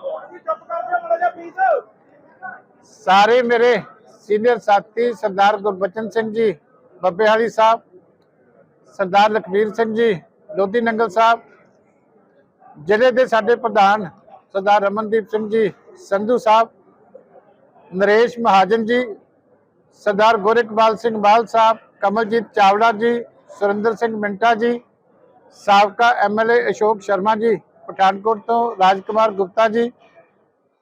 ਸਾਰੇ ਮੇਰੇ ਸੀਨੀਅਰ ਸਾਥੀ ਸਰਦਾਰ ਗੁਰਬਚਨ ਸਿੰਘ ਜੀ ਬੱਬੇਹਾਲੀ ਸਾਹਿਬ, ਸਰਦਾਰ ਲਖਵੀਰ ਸਿੰਘ ਜੀ, ਲੋਧੀ ਨੰਗਲ ਸਾਹਿਬ, ਜ਼ਿਲ੍ਹੇ ਦੇ ਸਾਡੇ ਪ੍ਰਧਾਨ ਸਰਦਾਰ ਰਮਨਦੀਪ ਸਿੰਘ ਜੀ, ਸੰਧੂ ਸਾਹਿਬ, ਨਰੇਸ਼ ਮਹਾਜਨ ਜੀ, ਸਰਦਾਰ ਗੋਰਖਪਾਲ ਸਿੰਘ ਬਾਲ ਸਾਹਿਬ, ਕਮਲਜੀਤ ਚਾਵਲਾ ਜੀ, ਸੁਰਿੰਦਰ ਸਿੰਘ ਮਿੰਟਾ ਜੀ, ਸਾਬਕਾ ਐਮਐਲਏ ਅਸ਼ੋਕ ਸ਼ਰਮਾ ਜੀ, ਪਠਾਨਕੋਟ ਤੋਂ ਰਾਜਕੁਮਾਰ ਗੁਪਤਾ ਜੀ,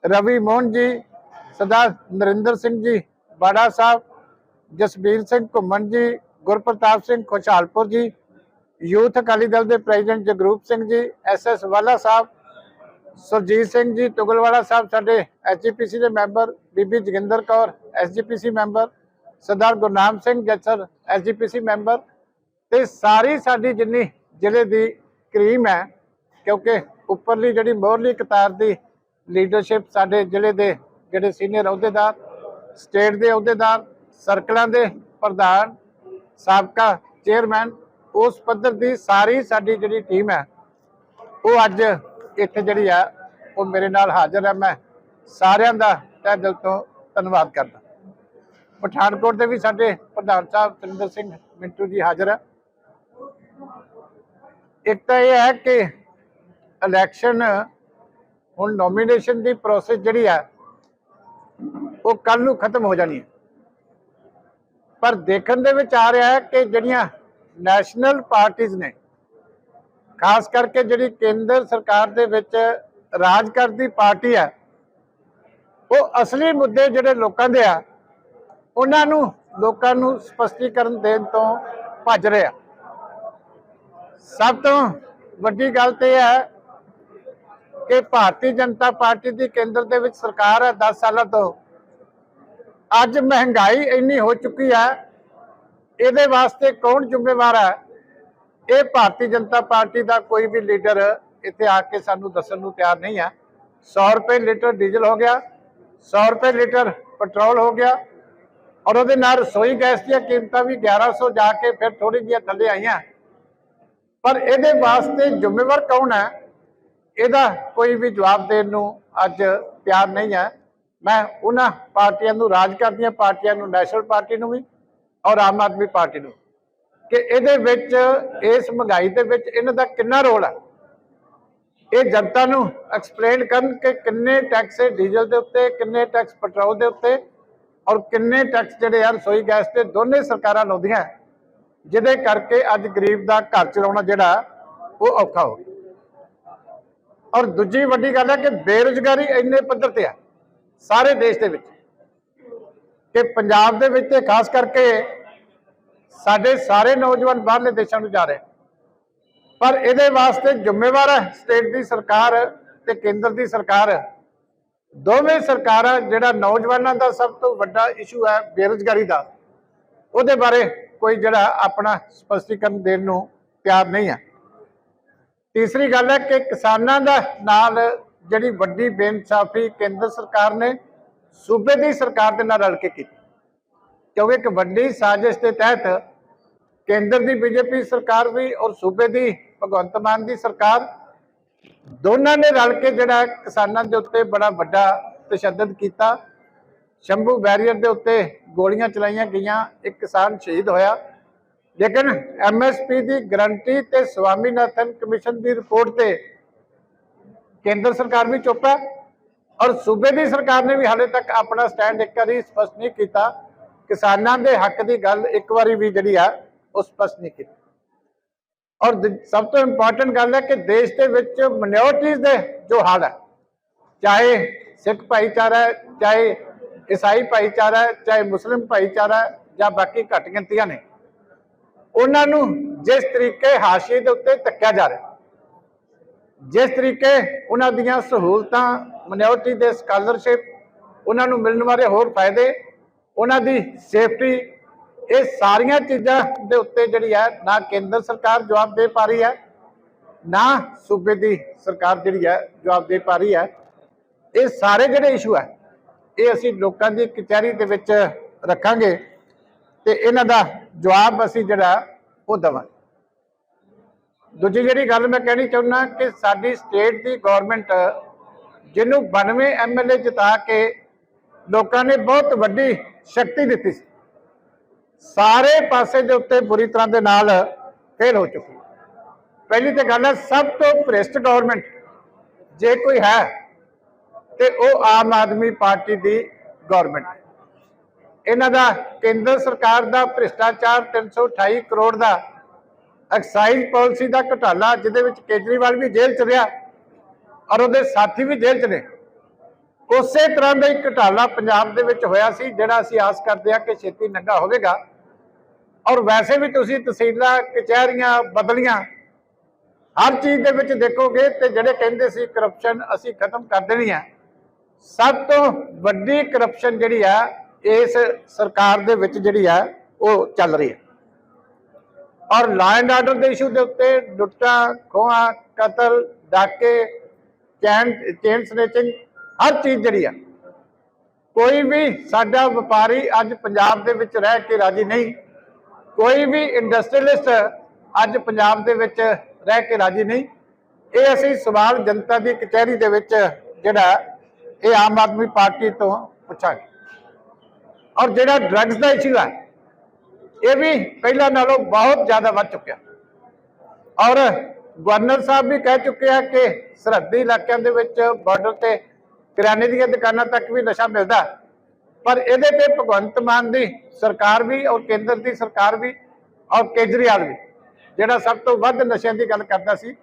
ਰਵੀ ਮੋਹਨ ਜੀ, ਸਰਦਾਰ ਨਰਿੰਦਰ ਸਿੰਘ ਜੀ ਬਾੜਾ ਸਾਹਿਬ, ਜਸਬੀਰ ਸਿੰਘ ਘੁੰਮਣ ਜੀ, ਗੁਰਪ੍ਰਤਾਪ ਸਿੰਘ ਖੁਸ਼ਹਾਲਪੁਰ ਜੀ, ਯੂਥ ਅਕਾਲੀ ਦਲ ਦੇ ਪ੍ਰੈਜ਼ੀਡੈਂਟ ਜਗਰੂਪ ਸਿੰਘ ਜੀ ਐਸਐਸ ਵਾਲਾ ਸਾਹਿਬ, ਸੁਰਜੀਤ ਸਿੰਘ ਜੀ ਤੁਗਲਵਾਲਾ ਸਾਹਿਬ ਸਾਡੇ ਐਚਜੀਪੀਸੀ ਦੇ member, Bibi Jaginder Kaur SGPC member, Sardar Gurnam Singh Jassar SGPC member ਤੇ ਸਾਰੀ ਸਾਡੀ ਜਿੰਨੀ ਜ਼ਿਲ੍ਹੇ ਦੀ ਕਰੀਮ ਹੈ, ਕਿਉਂਕਿ ਉੱਪਰਲੀ ਜਿਹੜੀ ਮੋਹਰਲੀ ਕਤਾਰ ਦੀ ਲੀਡਰਸ਼ਿਪ ਸਾਡੇ ਜ਼ਿਲ੍ਹੇ ਦੇ ਜਿਹੜੇ ਸੀਨੀਅਰ ਅਹੁਦੇਦਾਰ ਸਟੇਟ ਦੇ ਅਹੁਦੇਦਾਰ, ਸਰਕਲਾਂ ਦੇ ਪ੍ਰਧਾਨ, ਸਾਬਕਾ ਚੇਅਰਮੈਨ, ਉਸ ਪੱਧਰ ਦੀ ਸਾਰੀ ਸਾਡੀ ਜਿਹੜੀ ਟੀਮ ਹੈ, ਉਹ ਅੱਜ ਇੱਥੇ ਜਿਹੜੀ ਆ, ਉਹ ਮੇਰੇ ਨਾਲ ਹਾਜ਼ਰ ਹੈ। ਮੈਂ ਸਾਰਿਆਂ ਦਾ ਤਹਿ ਦਿਲ ਤੋਂ ਧੰਨਵਾਦ ਕਰਦਾ। ਪਠਾਨਕੋਟ ਦੇ ਵੀ ਸਾਡੇ ਪ੍ਰਧਾਨ ਸਾਹਿਬ ਤਰਿੰਦਰ ਸਿੰਘ ਮਿੰਟੂ ਜੀ ਹਾਜ਼ਰ ਹੈ। ਇੱਕ ਤਾਂ ਇਹ ਹੈ ਕਿ ਇਲੈਕਸ਼ਨ ਹੁਣ ਨੋਮੀਨੇਸ਼ਨ ਦੀ ਪ੍ਰੋਸੈਸ ਜਿਹੜੀ ਹੈ ਉਹ ਕੱਲ ਨੂੰ ਖਤਮ ਹੋ ਜਾਣੀ ਹੈ। ਪਰ ਦੇਖਣ ਦੇ ਵਿੱਚ ਆ ਰਿਹਾ ਹੈ ਕਿ ਜਿਹੜੀਆਂ ਨੈਸ਼ਨਲ ਪਾਰਟੀਆਂ ਨੇ, ਖਾਸ ਕਰਕੇ ਜਿਹੜੀ ਕੇਂਦਰ ਸਰਕਾਰ ਦੇ ਵਿੱਚ ਰਾਜ ਕਰਦੀ ਪਾਰਟੀ ਹੈ, ਉਹ ਅਸਲੀ ਮੁੱਦੇ ਜਿਹੜੇ ਲੋਕਾਂ ਦੇ ਆ, ਉਹਨਾਂ ਨੂੰ ਲੋਕਾਂ ਨੂੰ ਸਪਸ਼ਟੀਕਰਨ ਦੇਣ ਤੋਂ ਭੱਜ ਰਿਹਾ ਸਭ ਤੋਂ ਵੱਡੀ ਗੱਲ ਤੇ ਇਹ ਹੈ ਕਿ ਭਾਰਤੀ ਜਨਤਾ ਪਾਰਟੀ ਦੀ ਕੇਂਦਰ ਦੇ ਵਿੱਚ ਸਰਕਾਰ ਹੈ 10 ਸਾਲਾਂ ਤੋਂ। ਅੱਜ ਮਹਿੰਗਾਈ ਇੰਨੀ ਹੋ ਚੁੱਕੀ ਹੈ, ਇਹਦੇ ਵਾਸਤੇ ਕੌਣ ਜ਼ਿੰਮੇਵਾਰ ਹੈ? ਇਹ ਭਾਰਤੀ ਜਨਤਾ ਪਾਰਟੀ ਦਾ ਕੋਈ ਵੀ ਲੀਡਰ ਇੱਥੇ ਆ ਕੇ ਸਾਨੂੰ ਦੱਸਣ ਨੂੰ ਤਿਆਰ ਨਹੀਂ ਹੈ। 100 ਰੁਪਏ ਲੀਟਰ ਡੀਜ਼ਲ ਹੋ ਗਿਆ 100 ਰੁਪਏ ਲੀਟਰ ਪੈਟਰੋਲ ਹੋ ਗਿਆ, ਔਰ ਉਹਦੇ ਨਾਲ ਰਸੋਈ ਗੈਸ ਦੀਆਂ ਕੀਮਤਾਂ ਵੀ 1100 ਜਾ ਕੇ ਫਿਰ ਥੋੜੀ ਜਿਹੀਆਂ ਥੱਲੇ ਆਈਆਂ। ਪਰ ਇਹਦੇ ਵਾਸਤੇ ਜ਼ਿੰਮੇਵਾਰ ਕੌਣ ਹੈ? ਇਹਦਾ ਕੋਈ ਵੀ ਜਵਾਬ ਦੇਣ ਨੂੰ ਅੱਜ ਤਿਆਰ ਨਹੀਂ ਹੈ। ਮੈਂ ਉਹਨਾਂ ਪਾਰਟੀਆਂ ਨੂੰ ਰਾਜ ਕਰਦੀਆਂ, ਪਾਰਟੀਆਂ ਨੂੰ ਨੈਸ਼ਨਲ ਪਾਰਟੀ ਨੂੰ ਵੀ ਔਰ ਆਮ ਆਦਮੀ ਪਾਰਟੀ ਨੂੰ ਕਿ ਇਹਦੇ ਵਿੱਚ, ਇਸ ਮਹਿੰਗਾਈ ਦੇ ਵਿੱਚ ਇਹਨਾਂ ਦਾ ਕਿੰਨਾ ਰੋਲ ਹੈ ਇਹ ਜਨਤਾ ਨੂੰ ਐਕਸਪਲੇਨ ਕਰਨ ਕਿ ਕਿੰਨੇ ਟੈਕਸ ਡੀਜ਼ਲ ਦੇ ਉੱਤੇ, ਕਿੰਨੇ ਟੈਕਸ ਪੈਟਰੋਲ ਦੇ ਉੱਤੇ ਔਰ ਕਿੰਨੇ ਟੈਕਸ ਜਿਹੜੇ ਆ ਰਸੋਈ ਗੈਸ ਤੇ ਦੋਨੇ ਸਰਕਾਰਾਂ ਲਾਉਂਦੀਆਂ। ਜਿਹਦੇ ਕਰਕੇ ਅੱਜ ਗਰੀਬ ਦਾ ਘਰ ਚਲਾਉਣਾ ਜਿਹੜਾ, ਉਹ ਔਖਾ ਹੋ ਗਿਆ। ਔਰ ਦੂਜੀ ਵੱਡੀ ਗੱਲ ਹੈ ਕਿ ਬੇਰੁਜ਼ਗਾਰੀ ਇੰਨੇ ਪੱਧਰ ਤੇ ਆ। ਸਾਰੇ ਦੇਸ਼ ਦੇ ਵਿੱਚ ਕਿ ਪੰਜਾਬ ਦੇ ਵਿੱਚ ਤੇ ਖਾਸ ਕਰਕੇ ਸਾਡੇ ਸਾਰੇ ਨੌਜਵਾਨ ਬਾਹਰਲੇ ਦੇਸ਼ਾਂ ਨੂੰ ਜਾ ਰਹੇ ਪਰ ਇਹਦੇ ਵਾਸਤੇ ਜ਼ਿੰਮੇਵਾਰ ਹੈ ਸਟੇਟ ਦੀ ਸਰਕਾਰ ਤੇ ਕੇਂਦਰ ਦੀ ਸਰਕਾਰ। ਦੋਵੇਂ ਸਰਕਾਰਾਂ ਜਿਹੜਾ ਨੌਜਵਾਨਾਂ ਦਾ ਸਭ ਤੋਂ ਵੱਡਾ ਇਸ਼ੂ ਹੈ ਬੇਰੁਜ਼ਗਾਰੀ ਦਾ, ਉਹਦੇ ਬਾਰੇ ਕੋਈ ਜਿਹੜਾ ਆਪਣਾ ਸਪਸ਼ਟੀਕਰਨ ਦੇਣ ਨੂੰ ਤਿਆਰ ਨਹੀਂ ਹੈ। ਤੀਸਰੀ ਗੱਲ ਹੈ ਕਿ ਕਿਸਾਨਾਂ ਦਾ ਨਾਲ ਜਿਹੜੀ ਵੱਡੀ ਬੇਇਨਸਾਫੀ ਕੇਂਦਰ ਸਰਕਾਰ ਨੇ ਸੂਬੇ ਦੀ ਸਰਕਾਰ ਦੇ ਨਾਲ ਰਲ ਕੇ ਕੀਤੀ। ਕਿਉਂਕਿ ਇੱਕ ਵੱਡੀ ਸਾਜ਼ਿਸ਼ ਦੇ ਤਹਿਤ ਕੇਂਦਰ ਦੀ ਬੀਜੇਪੀ ਸਰਕਾਰ ਵੀ ਔਰ ਸੂਬੇ ਦੀ ਭਗਵੰਤ ਮਾਨ ਦੀ ਸਰਕਾਰ ਦੋਨਾਂ ਨੇ ਰਲ ਕੇ ਜਿਹੜਾ ਕਿਸਾਨਾਂ ਦੇ ਉੱਤੇ ਬੜਾ ਵੱਡਾ ਤਸ਼ੱਦਦ ਕੀਤਾ। ਸ਼ੰਭੂ ਬੈਰੀਅਰ ਦੇ ਉੱਤੇ ਗੋਲੀਆਂ ਚਲਾਈਆਂ ਗਈਆਂ, ਇੱਕ ਕਿਸਾਨ ਸ਼ਹੀਦ ਹੋਇਆ। ਲੇਕਿਨ ਐਮਐਸਪੀ ਦੀ ਗਰੰਟੀ ਤੇ ਸਵਾਮੀਨਾਥਨ ਕਮਿਸ਼ਨ ਦੀ ਰਿਪੋਰਟ ਤੇ ਕੇਂਦਰ ਸਰਕਾਰ ਵੀ ਚੁੱਪ ਹੈ ਔਰ ਸੂਬੇ ਦੀ ਸਰਕਾਰ ਨੇ ਵੀ ਹਾਲੇ ਤੱਕ ਆਪਣਾ ਸਟੈਂਡ ਇੱਕ ਵਾਰੀ ਸਪਸ਼ਟ ਨਹੀਂ ਕੀਤਾ। ਕਿਸਾਨਾਂ ਦੇ ਹੱਕ ਦੀ ਗੱਲ ਇੱਕ ਵਾਰੀ ਵੀ ਜਿਹੜੀ ਆ, ਉਹ ਸਪਸ਼ਟ ਨਹੀਂ ਕੀਤੀ। ਔਰ ਸਭ ਤੋਂ ਇੰਪੋਰਟੈਂਟ ਗੱਲ ਹੈ ਕਿ ਦੇਸ਼ ਦੇ ਵਿੱਚ ਮਿਨੋਰਟੀਜ਼ ਦੇ ਜੋ ਹਾਲ ਹੈ, ਚਾਹੇ ਸਿੱਖ ਭਾਈਚਾਰਾ ਹੈ, ਚਾਹੇ ਈਸਾਈ ਭਾਈਚਾਰਾ ਹੈ, ਚਾਹੇ ਮੁਸਲਿਮ ਭਾਈਚਾਰਾ ਹੈ, ਜਾਂ ਬਾਕੀ ਘੱਟ ਗਿਣਤੀਆਂ ਨੇ, ਉਹਨਾਂ ਨੂੰ ਜਿਸ ਤਰੀਕੇ ਹਾਸ਼ੀਏ ਦੇ ਉੱਤੇ ਧੱਕਿਆ ਜਾ ਰਿਹਾ। ਜਿਸ ਤਰੀਕੇ ਉਹਨਾਂ ਦੀਆਂ ਸਹੂਲਤਾਂ ਮਿਨੋਰਟੀ ਦੇ ਸਕਾਲਰਸ਼ਿਪ ਉਹਨਾਂ ਨੂੰ ਮਿਲਣ ਵਾਲੇ ਹੋਰ ਫਾਇਦੇ, ਉਹਨਾਂ ਦੀ ਸੇਫਟੀ ਇਹ ਸਾਰੀਆਂ ਚੀਜ਼ਾਂ ਦੇ ਉੱਤੇ ਜਿਹੜੀ ਹੈ ਨਾ ਕੇਂਦਰ ਸਰਕਾਰ ਜਵਾਬ ਦੇ ਪਾ ਰਹੀ ਹੈ, ਨਾ ਸੂਬੇ ਦੀ ਸਰਕਾਰ ਜਿਹੜੀ ਹੈ ਜਵਾਬ ਦੇ ਪਾ ਰਹੀ ਹੈ। ਇਹ ਸਾਰੇ ਜਿਹੜੇ ਇਸ਼ੂ ਹੈ, ਇਹ ਅਸੀਂ ਲੋਕਾਂ ਦੀ ਕਚਹਿਰੀ ਦੇ ਵਿੱਚ ਰੱਖਾਂਗੇ ਤੇ ਇਹਨਾਂ ਦਾ ਜਵਾਬ ਅਸੀਂ ਜਿਹੜਾ ਉਹ ਦੇਵਾਂਗੇ। ਦੂਜੀ ਜਿਹੜੀ ਗੱਲ ਮੈਂ ਕਹਿਣੀ ਚਾਹੁੰਦਾ ਕਿ ਸਾਡੀ ਸਟੇਟ ਦੀ ਗਵਰਨਮੈਂਟ ਜਿਹਨੂੰ 92 ਐਮਐਲਏ ਜਿਤਾ ਕੇ ਲੋਕਾਂ ਨੇ ਬਹੁਤ ਵੱਡੀ ਸ਼ਕਤੀ ਦਿੱਤੀ ਸੀ, ਸਾਰੇ ਪਾਸੇ ਦੇ ਉੱਤੇ ਬੁਰੀ ਤਰ੍ਹਾਂ ਦੇ ਨਾਲ ਫੇਲ ਹੋ ਚੁੱਕੀ ਪਹਿਲੀ ਤੇ ਗੱਲ ਹੈ, ਸਭ ਤੋਂ ਭ੍ਰਿਸ਼ਟ ਗਵਰਨਮੈਂਟ ਜੇ ਕੋਈ ਹੈ, ਤੇ ਉਹ ਆਮ ਆਦਮੀ ਪਾਰਟੀ ਦੀ ਗਵਰਨਮੈਂਟ ਇਹਨਾਂ ਦਾ ਕੇਂਦਰ ਸਰਕਾਰ ਦਾ ਭ੍ਰਿਸ਼ਟਾਚਾਰ 328 ਕਰੋੜ ਦਾ ਐਕਸਾਈਜ਼ ਪਾਲਿਸੀ ਦਾ ਘਟਾਲਾ ਜਿਹਦੇ ਵਿੱਚ ਕੇਜਰੀਵਾਲ ਵੀ ਜੇਲ੍ਹ ਚ ਰਿਹਾ ਔਰ ਉਹਦੇ ਸਾਥੀ ਵੀ ਜੇਲ੍ਹ ਚ ਨੇ। ਉਸੇ ਤਰ੍ਹਾਂ ਦਾ ਹੀ ਘਟਾਲਾ ਪੰਜਾਬ ਦੇ ਵਿੱਚ ਹੋਇਆ ਸੀ, ਜਿਹੜਾ ਅਸੀਂ ਆਸ ਕਰਦੇ ਹਾਂ ਕਿ ਛੇਤੀ ਨੰਗਾ ਹੋਵੇਗਾ। ਔਰ ਵੈਸੇ ਵੀ ਤੁਸੀਂ ਤਹਿਸੀਲਾਂ, ਕਚਹਿਰੀਆਂ ਬਦਲੀਆਂ, ਹਰ ਚੀਜ਼ ਦੇ ਵਿੱਚ ਦੇਖੋਗੇ ਤੇ ਜਿਹੜੇ ਕਹਿੰਦੇ ਸੀ ਕਰਪਸ਼ਨ ਅਸੀਂ ਖਤਮ ਕਰ ਦੇਣੀ ਹੈ, ਸਭ ਤੋਂ ਵੱਡੀ ਕਰਪਸ਼ਨ ਜਿਹੜੀ ਆ ਇਸ ਸਰਕਾਰ ਦੇ ਵਿੱਚ ਜਿਹੜੀ ਆ ਉਹ ਚੱਲ ਰਹੀ ਹੈ। ਔਰ ਲਾ ਐਂਡ ਆਰਡਰ ਦੇ ਇਸ਼ੂ ਦੇ ਉੱਤੇ ਲੁੱਟਾਂ, ਖੋਹਾਂ, ਕਤਲ, ਡਾਕੇ ਚੈਨ ਚੇਨ ਸਨੇਚਿੰਗ ਹਰ ਚੀਜ਼ ਜਿਹੜੀ ਆ, ਕੋਈ ਵੀ ਸਾਡਾ ਵਪਾਰੀ ਅੱਜ ਪੰਜਾਬ ਦੇ ਵਿੱਚ ਰਹਿ ਕੇ ਰਾਜੀ ਨਹੀਂ, ਕੋਈ ਵੀ ਇੰਡਸਟਰੀਅਲਿਸਟ ਅੱਜ ਪੰਜਾਬ ਦੇ ਵਿੱਚ ਰਹਿ ਕੇ ਰਾਜੀ ਨਹੀਂ, ਇਹ ਅਸੀਂ ਸਵਾਲ ਜਨਤਾ ਦੀ ਕਚਹਿਰੀ ਦੇ ਵਿੱਚ ਜਿਹੜਾ, ਇਹ ਆਮ ਆਦਮੀ ਪਾਰਟੀ ਤੋਂ ਪੁੱਛਾਂਗੇ। ਔਰ ਜਿਹੜਾ ਡਰੱਗਸ ਦਾ ਇਸ਼ੂ ਹੈ ਇਹ ਵੀ ਪਹਿਲਾਂ ਨਾਲੋਂ ਬਹੁਤ ਜ਼ਿਆਦਾ ਵੱਧ ਚੁੱਕਿਆ। ਔਰ ਗਵਰਨਰ ਸਾਹਿਬ ਵੀ ਕਹਿ ਚੁੱਕੇ ਆ ਕਿ ਸਰਹੱਦੀ ਇਲਾਕਿਆਂ ਦੇ ਵਿੱਚ ਬਾਰਡਰ ਤੇ ਕਿਰਾਣੇ ਦੀਆਂ ਦੁਕਾਨਾਂ ਤੱਕ ਵੀ ਨਸ਼ਾ ਮਿਲਦਾ। ਪਰ ਇਹਦੇ ਤੇ ਭਗਵੰਤ ਮਾਨ ਦੀ ਸਰਕਾਰ ਵੀ ਔਰ ਕੇਂਦਰ ਦੀ ਸਰਕਾਰ ਵੀ ਔਰ ਕੇਜਰੀਵਾਲ ਵੀ, ਜਿਹੜਾ ਸਭ ਤੋਂ ਵੱਧ ਨਸ਼ਿਆਂ ਦੀ ਗੱਲ ਕਰਦਾ ਸੀ,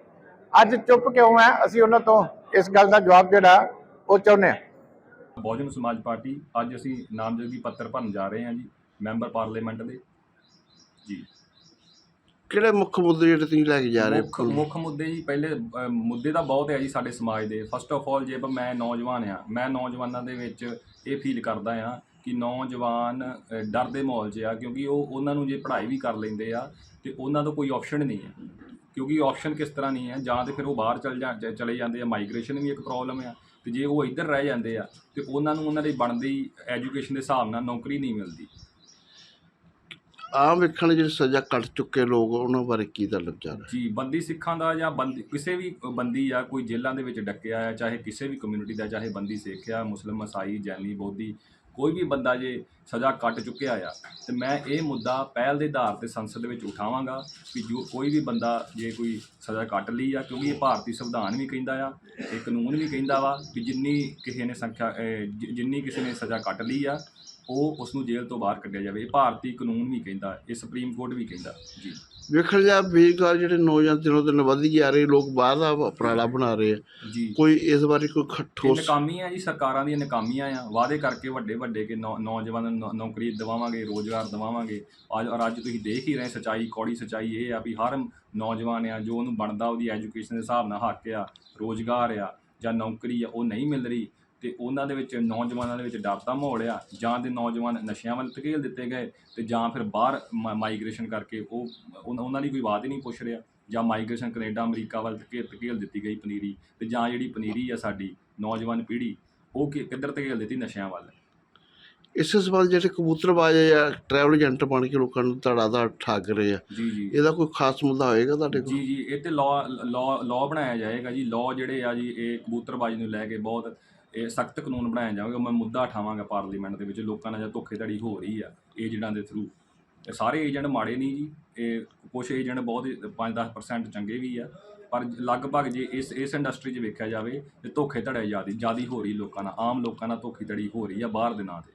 ਅੱਜ ਚੁੱਪ ਕਿਉਂ ਹੈ? ਅਸੀਂ ਉਹਨਾਂ ਤੋਂ ਇਸ ਗੱਲ ਦਾ ਜਵਾਬ ਜਿਹੜਾ ਉਹ ਚਾਹੁੰਦੇ ਹਾਂ। ਬਹੁਜਨ ਸਮਾਜ ਪਾਰਟੀ, ਅੱਜ ਅਸੀਂ ਨਾਮਜ਼ਦਗੀ ਪੱਤਰ ਭਰਨ ਜਾ ਰਹੇ ਹਾਂ ਜੀ, ਮੈਂਬਰ ਪਾਰਲੀਮੈਂਟ ਦੇ। ਜੀ। ਕਿਹੜੇ ਮੁੱਖ ਮੁੱਦੇ ਜਿਹੜੇ ਤੁਸੀਂ ਲੈ ਕੇ ਜਾ ਰਹੇ ਮੁੱਖ ਹੋ? ਮੁੱਖ ਮੁੱਦੇ ਜੀ ਪਹਿਲੇ ਅ, ਮੁੱਦੇ ਤਾਂ ਬਹੁਤ ਹੈ ਜੀ ਸਾਡੇ ਸਮਾਜ ਦੇ। ਫਸਟ ਆਫ ਆਲ ਜੇ ਮੈਂ ਨੌਜਵਾਨ ਆ ਮੈਂ ਨੌਜਵਾਨਾਂ ਦੇ ਵਿੱਚ ਇਹ ਫੀਲ ਕਰਦਾ ਆ ਕਿ ਨੌਜਵਾਨ ਅ, ਡਰ ਦੇ ਮਾਹੌਲ 'ਚ ਆ ਕਿਉਂਕਿ ਉਹ ਉਹਨਾਂ ਨੂੰ ਜੇ ਪੜ੍ਹਾਈ ਵੀ ਕਰ ਲੈਂਦੇ ਆ ਤੇ ਉਹਨਾਂ ਦਾ ਕੋਈ ਆਪਸ਼ਨ ਨਹੀਂ ਹੈ ਕਿਉਂਕਿ ਆਪਸ਼ਨ ਕਿਸ ਤਰ੍ਹਾਂ ਨਹੀਂ ਹੈ ਜਾਂ ਤੇ ਫਿਰ ਉਹ ਬਾਹਰ ਚਲ ਜਾ ਚ- ਚਲੇ ਜਾਂਦੇ ਆ ਮਾਈਗ੍ਰੇਸ਼ਨ ਵੀ ਇੱਕ ਪ੍ਰੋਬਲਮ ਆ। ਤੇ ਜੇ ਉਹ ਇੱਧਰ ਰਹਿ ਜਾਂਦੇ ਆ ਤੇ ਉਹਨਾਂ ਨੂੰ ਉਹਨਾਂ ਦੀ ਬਣਦੀ ਐਜੂਕੇਸ਼ਨ ਦੇ ਹਿਸਾਬ ਨਾਲ ਨੌਕਰੀ ਨਹੀਂ ਮਿਲਦੀ। ਆਮ ਵੇਖਣ ਜਿਹੜੇ ਸਜ਼ਾ ਕੱਟ ਚੁੱਕੇ ਲੋਕ, ਉਹਨਾਂ ਬਾਰੇ ਕੀ ਦਾ ਵਿਚਾਰ ਹੈ ਜੀ, ਬੰਦੀ ਸਿੱਖਾਂ ਦਾ ਜਾਂ ਬੰਦੀ, ਕਿਸੇ ਵੀ ਬੰਦੀ ਆ, ਕੋਈ ਜੇਲ੍ਹਾਂ ਦੇ ਵਿੱਚ ਡੱਕਿਆ ਆ, ਚਾਹੇ ਕਿਸੇ ਵੀ ਕਮਿਊਨਿਟੀ ਦਾ, ਚਾਹੇ ਬੰਦੀ ਸਿੱਖ ਆ, ਮੁਸਲਮ ਮਸਾਈ ਜੈਨੀ, ਬੋਧੀ, ਕੋਈ ਵੀ ਬੰਦਾ ਜੇ ਸਜ਼ਾ ਕੱਟ ਚੁੱਕਿਆ ਆ, ਤੇ ਮੈਂ ਇਹ ਮੁੱਦਾ ਪਹਿਲ ਦੇ ਆਧਾਰ ਤੇ ਸੰਸਦ ਦੇ ਵਿੱਚ ਉਠਾਵਾਂਗਾ ਕਿ ਜੋ ਕੋਈ ਵੀ ਬੰਦਾ ਜੇ ਕੋਈ ਸਜ਼ਾ ਕੱਟ ਲਈ ਆ, ਕਿਉਂਕਿ ਇਹ ਭਾਰਤੀ ਸੰਵਿਧਾਨ ਵੀ ਕਹਿੰਦਾ ਆ, ਇਹ ਕਾਨੂੰਨ ਵੀ ਕਹਿੰਦਾ ਵਾ ਕਿ ਜਿੰਨੀ ਕਿਸੇ ਨੇ ਸੰਖਿਆ ਜਿੰਨੀ ਕਿਸੇ ਨੇ ਸਜ਼ਾ ਕੱਟ ਲਈ ਆ ਉਹ ਉਸ ਨੂੰ ਜੇਲ੍ਹ ਤੋਂ ਬਾਹਰ ਕੱਢਿਆ ਜਾਵੇ। ਇਹ ਭਾਰਤੀ ਕਾਨੂੰਨ ਵੀ ਕਹਿੰਦਾ ਇਹ ਸੁਪਰੀਮ ਕੋਰਟ ਵੀ ਕਹਿੰਦਾ। ਜੀ। ਵੇਖਣ ਜਾ ਬੇਕਾਰ ਜਿਹੜੇ ਨੌਜਵਾਨ ਦਿਨੋਂ ਦਿਨ ਵਧੀ ਜਾ ਰਹੇ ਲੋਕ ਬਾਹਰ ਦਾ ਉਪਰਾਲਾ ਬਣਾ ਰਹੇ ਆ। ਜੀ। ਕੋਈ ਇਸ ਬਾਰੇ ਕੋਈ ਖ- ਇਹ ਠੋਸ ਨਕਾਮੀਆਂ ਜੀ ਸਰਕਾਰਾਂ ਦੀਆਂ ਨਕਾਮੀਆਂ ਆ। ਵਾਅਦੇ ਕਰਕੇ ਵੱਡੇ ਵੱਡੇ ਕਿ ਨੌਜਵਾਨਾਂ ਨੌ- ਨੌਕਰੀ ਦਿਵਾਵਾਂਗੇ ਰੋਜ਼ਗਾਰ ਦਿਵਾਵਾਂਗੇ। ਅੱਜ ਔਰ ਅੱਜ ਤੁਸੀਂ ਦੇਖ ਹੀ ਰਹੇ ਸਚਾਈ ਕੌੜੀ ਸਚਾਈ ਇਹ ਆ ਵੀ ਹਰ ਨੌਜਵਾਨ ਆ ਜੋ ਉਹਨੂੰ ਬਣਦਾ ਉਹਦੀ ਐਜੂਕੇਸ਼ਨ ਦੇ ਹਿਸਾਬ ਨਾਲ ਹੱਕ ਆ ਰੋਜ਼ਗਾਰ ਆ ਜਾਂ ਨੌਕਰੀ ਆ ਉਹ ਨਹੀਂ ਮਿਲ ਰਹੀ। ਤੇ ਉਹਨਾਂ ਦੇ ਵਿੱਚ ਨੌਜਵਾਨਾਂ ਦੇ ਵਿੱਚ ਡਰ ਦਾ ਮਾਹੌਲ ਆ ਜਾਂ ਦੇ ਨੌਜਵਾਨ ਨਸ਼ਿਆਂ ਵੱਲ ਧਕੇਲ ਦਿੱਤੇ ਗਏ ਤੇ ਜਾਂ ਫਿਰ ਬਾਹਰ ਮਾਈਗ੍ਰੇਸ਼ਨ ਕਰਕੇ ਉਹ ਉਹਨਾਂ ਦੀ ਕੋਈ ਬਾਤ ਹੀ ਨਹੀਂ ਪੁੱਛ ਰਿਹਾ ਜਾਂ ਮਾਈਗ੍ਰੇਸ਼ਨ ਕੈਨੇਡਾ ਅਮਰੀਕਾ ਵੱਲ ਧਕੇਲ ਧਕੇਲ ਦਿੱਤੀ ਗਈ ਪਨੀਰੀ ਤੇ ਜਾਂ ਜਿਹੜੀ ਪਨੀਰੀ ਆ ਸਾਡੀ ਨੌਜਵਾਨ ਪੀੜ੍ਹੀ ਉਹ ਕਿ- ਕਿੱਧਰ ਧਕੇਲ ਦਿੱਤੀ ਨਸ਼ਿਆਂ ਵੱਲ? ਇਸੇ ਸਬੰਧ ਜਿਹੜੇ ਕਬੂਤਰਬਾਜ਼ ਜਾਂ ਟਰੈਵਲ ਏਜੰਟ ਬਣ ਕੇ ਲੋਕਾਂ ਨੂੰ ਧੜਾ ਧੜ ਠੱਗ ਰਹੇ ਆ। ਜੀ ਜੀ। ਇਹਦਾ ਕੋਈ ਖਾਸ ਮੁੱਦਾ ਹੋਏਗਾ ਤੁਹਾਡੇ ਕੋਲ? ਜੀ ਜੀ ਇਹ ਤੇ ਲਾਅ ਲਾਅ ਬਣਾਇਆ ਜਾਏਗਾ ਜੀ। ਲਾਅ ਜਿਹੜੇ ਆ ਜੀ ਇਹ ਕਬੂਤਰਬਾਜ਼ੀ ਨੂੰ ਲੈ ਕੇ ਬਹੁਤ ਇਹ ਸਖਤ ਕਾਨੂੰਨ ਬਣਾਇਆ ਜਾਵੇਗਾ ਮੈਂ ਮੁੱਦਾ ਉਠਾਵਾਂਗਾ ਪਾਰਲੀਮੈਂਟ ਦੇ ਵਿੱਚ ਲੋਕਾਂ ਨਾਲ ਜਾਂ ਧੋਖੇਧੜੀ ਹੋ ਰਹੀ ਆ ਏਜੰਟਾਂ ਦੇ ਥਰੂ ਸਾਰੇ ਏਜੰਟ ਮਾੜੇ ਨਹੀਂ ਜੀ ਇਹ ਕੁਝ ਏਜੰਟ ਬਹੁਤ 5-10% ਚੰਗੇ ਵੀ ਆ ਪਰ ਲਗਭਗ ਜੇ ਇਸ ਇਸ ਇੰਡਸਟਰੀ 'ਚ ਵੇਖਿਆ ਜਾਵੇ ਤੇ ਧੋਖੇਧੜੀ ਜ਼ਿਆਦੀ ਜ਼ਿਆਦੀ ਹੋ ਰਹੀ ਲੋਕਾਂ ਨਾਲ ਆਮ ਲੋਕਾਂ ਨਾਲ ਧੋਖੇਧੜੀ ਹੋ ਰਹੀ ਆ ਬਾਹਰ ਦੇ ਨਾਂ ਤੇ।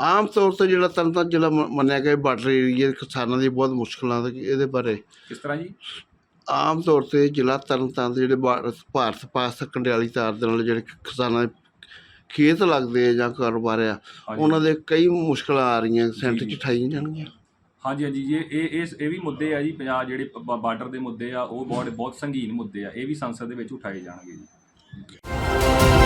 ਆਮ ਤੌਰ ਤੇ ਜਿਹੜਾ ਤਰਨਤਾਰਨ ਜ਼ਿਲ੍ਹਾ ਮੰਨਿਆ ਗਿਆ ਬਾਰਡਰ ਏਰੀਆ ਕਿਸਾਨਾਂ ਦੀ ਬਹੁਤ ਮੁਸ਼ਕਲਾਂ ਤੇ ਇਹਦੇ ਬਾਰੇ। ਕਿਸ ਤਰ੍ਹਾਂ ਜੀ? ਆਮ ਤੌਰ ਤੇ ਜ਼ਿਲ੍ਹਾ ਤਰਨਤਾਰਨ ਦੇ ਜਿਹੜੇ ਭਾਰਤ ਭਾਰਤ ਪਾਸ ਕੰਡਿਆਲੀ ਤਾਰ ਦੇ ਨਾਲ ਜਿਹੜੇ ਕਿਸਾਨਾਂ ਦੇ ਖੇਤ ਲੱਗਦੇ ਆ ਜਾਂ ਕਾਰੋਬਾਰ ਆ ਉਹਨਾਂ ਦੇ ਕਈ ਮੁਸ਼ਕਲਾਂ ਆ ਰਹੀਆਂ ਸੈਂਟਰ ਚ ਠਾਈ ਜਾਣਗੀਆਂ। ਹਾਂਜੀ ਹਾਂਜੀ ਇਹ ਇਹ ਇਸ ਇਹ ਵੀ ਮੁੱਦੇ ਆ ਜੀ ਪੰਜਾਬ ਜਿਹੜੇ ਬਾਰਡਰ ਦੇ ਮੁੱਦੇ ਆ ਉਹ ਬਹੁਤ ਬਹੁਤ ਸੰਗੀਨ ਮੁੱਦੇ ਆ ਇਹ ਵੀ ਸੰਸਦ ਦੇ ਵਿੱਚ ਉਠਾਏ ਜਾਣਗੇ ਜੀ।